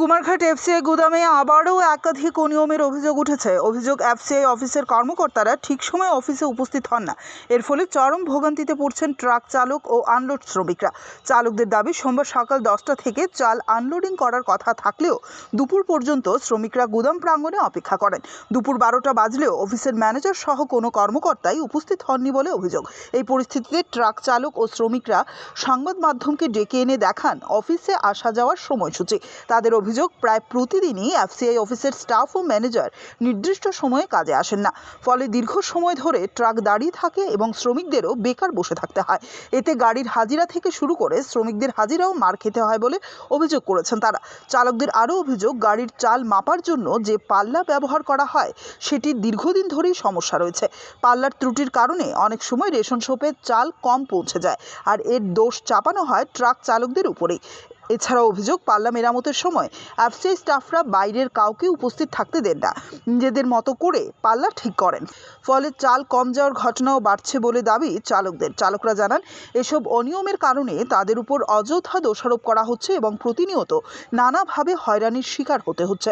Kumarghat FCI গুদামে আবারও একাধিক অনিয়মের অভিযোগ উঠেছে। অভিযোগ এফসিআই অফিসের কর্মকর্তারা ঠিক সময় অফিসে উপস্থিত হন না। এর ফলে চরম ভোগান্তিতে পড়ছেন ট্রাক চালক ও আনলোড শ্রমিকরা। চালকদের দাবি, সোমবার সকাল দশটা থেকে চাল আনলোডিং করার কথা থাকলেও দুপুর পর্যন্ত শ্রমিকরা গুদাম প্রাঙ্গণে অপেক্ষা করেন। দুপুর বারোটা বাজলেও অফিসের ম্যানেজার সহ কোনো কর্মকর্তাই উপস্থিত হননি বলে অভিযোগ। এই পরিস্থিতিতে ট্রাক চালক ও শ্রমিকরা সংবাদ মাধ্যমকে ডেকে এনে দেখান, অফিসে আসা যাওয়ার সময়সূচি। তাদের অভিযোগ প্রায় প্রতিদিনই এফসিআই অফিসের স্টাফ ও ম্যানেজার নির্দিষ্ট সময়ে কাজে আসেন না। ফলে দীর্ঘ সময় ধরে ট্রাক দাঁড়িয়ে থাকে এবং শ্রমিকদেরও বেকার বসে থাকতে হয়। এতে গাড়ির হাজিরা থেকে শুরু করে শ্রমিকদের হাজিরাও মার খেতে হয় বলে অভিযোগ করেছেন তারা। চালকদের আরও অভিযোগ, গাড়ির চাল মাপার জন্য যে পাল্লা ব্যবহার করা হয় সেটির দীর্ঘদিন ধরেই সমস্যা রয়েছে। পাল্লার ত্রুটির কারণে অনেক সময় রেশন শপে চাল কম পৌঁছে যায়, আর এর দোষ চাপানো হয় ট্রাক চালকদের উপরেই। এছাড়াও অভিযোগ পাল্লা মেরামতের সময় অ্যাফসিআই স্টাফরা বাইরের কাউকে উপস্থিত থাকতে দেন না নিজেদের মতো করে পাল্লা ঠিক করেন ফলে চাল কম যাওয়ার ঘটনাও বাড়ছে বলে দাবি চালকদের চালকরা জানান এসব অনিয়মের কারণে তাদের উপর অযথা দোষারোপ করা হচ্ছে এবং প্রতিনিয়ত নানাভাবে হয়রানির শিকার হতে হচ্ছে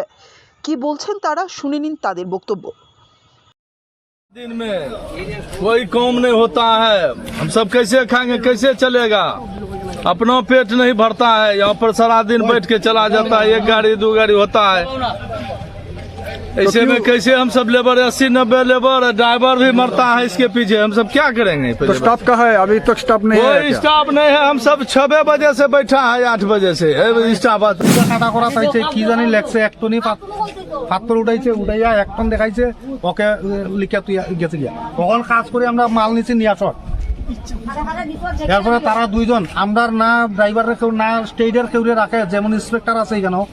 কি বলছেন তারা শুনে নিন তাদের বক্তব্য दिन में कोई काम नहीं होता है हम सब कैसे खाएंगे कैसे चलेगा अपना पेट नहीं भरता है यहाँ पर सारा दिन बैठ के चला जाता है एक गाड़ी दो गाड़ी होता है ऐसे में कैसे हम सब लेबर अस्सी नब्बे लेबर ड्राइवर भी मरता है इसके पीछे हम सब क्या करेंगे तो पहले स्टाफ का है अभी तक स्टाफ नहीं है कोई क्या? स्टाफ नहीं है हम सब छह बजे से बैठा है आठ बजे से ए, स्टाफ কাটা করা চাইছে কি জানি লেখছে এক টনি পাথর উঠাইছে উঠাইয়া এক টন দেখাইছে ওকে লিখা তুই গেছে গিয়া তখন কাজ করে আমরা মাল নিচে নিয়ে আসর এরপরে তারা দুইজন আমরা না ড্রাইভারের কেউ না স্টেটের কেউ রাখে যেমন ইন্সপেক্টর আছে এখানেও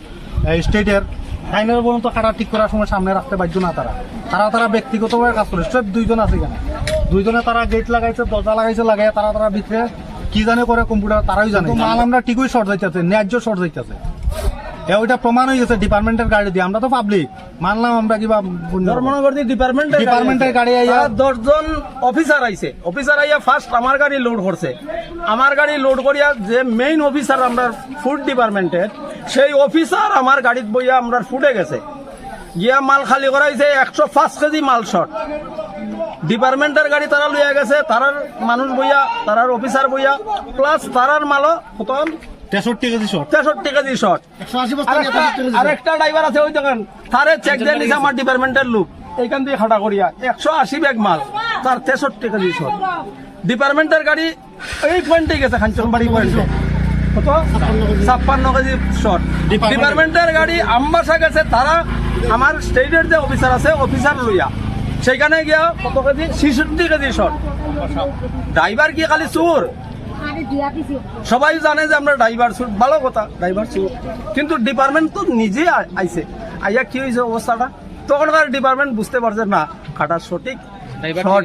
স্টেটের ফাইনাল পর্যন্ত কাটা ঠিক করার সময় সামনে রাখতে পারছ না তারা। তারা তারা ব্যক্তিগতভাবে কাজ করে সব দুইজন আছে এখানে। দুইজনে তারা গেট লাগাইছে দরজা লাগাইছে লাগাই তারা তারা ভিতরে কি জানে করে কম্পিউটার তারাই জানে। তো মাল আমরা ঠিকই শর্ট যাইতেছে ন্যায্য শর্ট যাইতেছে এ ওইটা প্রমাণ হয়ে গেছে ডিপার্টমেন্টের গাড়ি দিয়ে। আমরা তো পাবলিক মানলাম আমরা কিবা ধর্মনগরী ডিপার্টমেন্টের ডিপার্টমেন্টের গাড়ি আইয়া দশজন অফিসার আইছে। অফিসার আইয়া ফার্স্ট আমার গাড়ি লোড করছে। আমার গাড়ি লোড করিয়া যে মেইন অফিসার আমরা ফুড ডিপার্টমেন্টের সেই অফিসার আমার গাড়িত বইয়া আমরা ফুটে গেছে। গিয়া মাল খালি করাইছে একশো পাঁচ কেজি মাল শট ডিপার্টমেন্টের গাড়ি তারা লইয়া গেছে তারার মানুষ বইয়া তারার অফিসার বইয়া প্লাস তারার মালও কত তেষট্টি কেজি শর্ট তেষট্টি কেজি শট আরেকটা ড্রাইভার আছে ওই দোকান। তারে চেক দিয়ে নিছে আমার ডিপার্টমেন্টের লোক। এইখান দিয়ে খাটা করিয়া একশো আশি ব্যাগ মাল। তার তেষট্টি কেজি শট ডিপার্টমেন্টের গাড়ি এই পয়েন্টে গেছে খাঞ্চনবাড়ি পয়েন্টে কত? ছাপ্পান্ন কেজি শট ডিপার্টমেন্টের গাড়ি আমবাসা গেছে তারা আমার স্টেটের যে অফিসার আছে অফিসার লইয়া। সেখানে গিয়া কত কেজি? ছিষট্টি কেজি শট ড্রাইভার কি খালি চোর? সবাই জানে যে আমরা ড্রাইভার সুট ভালো কথা ড্রাইভার সুট কিন্তু ডিপার্টমেন্ট তো নিজে আইছে। আইয়া কি হয়েছে অবস্থাটা? তখনকার ডিপার্টমেন্ট বুঝতে পারছে না কাটা সঠিক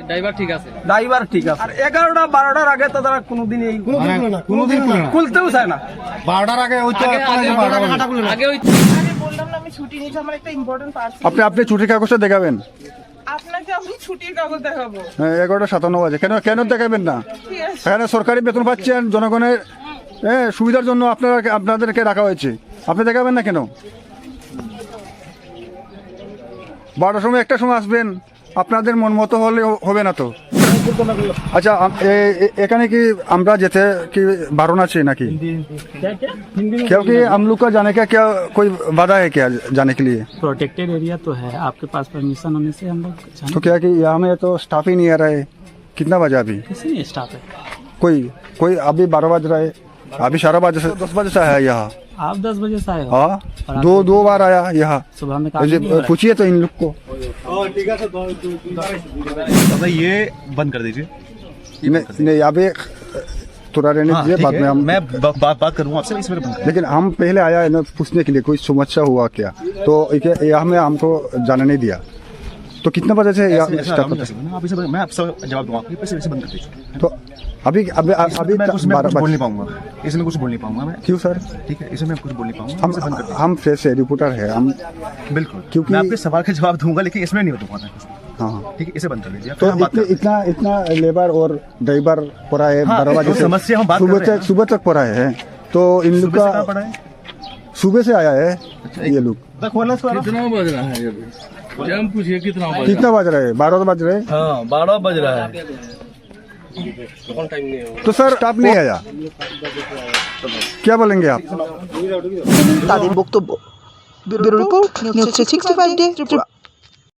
ড্রাইভার ঠিক আছে। ড্রাইভার ঠিক আছে। আর এগারোটা বারোটার আগে তো তারা কোনোদিন এই কোনোদিন খুলতেও চায় না। বারোটার আগে ওই তো আগে কলেজে আগে বারোটা বাজে। আগে ওই আরে বললাম না আমি ছুটি নিয়েছি আমার একটা ইম্পর্টেন্ট আপনি আপনি ছুটির কাগজটা দেখাবেন। আপনাকে আমি ছুটির কাগজ দেখাবো। হ্যাঁ, এগারোটা সাতান্ন বাজে। কেন কেন দেখাবেন না? এখানে সরকারি বেতন পাচ্ছেন জনগণের হ্যাঁ, সুবিধার জন্য আপনারা আপনাদেরকে রাখা হয়েছে। আপনি দেখাবেন না কেন? বারোটার সময় একটা সময় আসবেন আপনাদের মন মতো হলে হবে না তো। আচ্ছা আম- এ- এ- এখানে কি আমরা যেতে কি বারণ আছে নাকি क्योंकि हम लोग का जाने का क्या कोई वादा है क्या जाने के लिए प्रोटेक्टेड एरिया तो है आपके पास परमिशन होने से हम लोग जाने तो क्या कि यहाँ में तो स्टाफ ही नहीं आ रहा है कितना बजा अभी किसी नहीं स्टाफ है कोई कोई अभी बारह बज रहा है अभी सारा बजे से दस बजे से है यहाँ आप दस बजे से आए हो हाँ दो दो बार आया यहाँ सुबह में काम ये नहीं हो रहा है। पूछिए तो इन लोग को दादा ये बंद कर दीजिए। नहीं यहाँ अभी थोड़ा रहने हाँ, दीजिए बाद में हम मैं बा, बात बात करूँगा आपसे इसमें लेकिन हम पहले आया है ना पूछने के लिए कोई समस्या हुआ क्या? तो यह यहाँ में हमको जाना नहीं दिया। तो कितना बजे से आप इसे जवाब दूँगा आपको बंद कर दीजिए। तो अभी अभी अभी मैं कुछ बोल नहीं पाऊँगा। इसमें कुछ बोल नहीं पाऊँगा मैं। क्यों सर? ठीक है इसमें मैं कुछ बोल नहीं पाऊँगा। हम इसे बंद कर हम फ्रेश है रिपोर्टर है हम बिल्कुल। क्योंकि- मैं आपके सवाल के जवाब दूँगा लेकिन इसमें नहीं दूँगा मैं हाँ। ठीक है इसे बंद कर दीजिए। तो इतने, इतना इतना लेबर और ड्राइवर पड़ा है हाँ, बारह बजे तो समस्या हम बात सुबह तक सुबह तक पड़ा है। तो इन लोग सुबह से कहाँ का सुबह से आया है ये लोग। बज रहा है अभी? टाइम पूछिए कितना बज रहा कितना बज रहे हैं बारह बज रहे हैं है हाँ बारह बज रहा है तो सर स्टाफ नहीं आया क्या बोलेंगे आप তাদের বক্তব্য bureau report news three sixty five day Tripura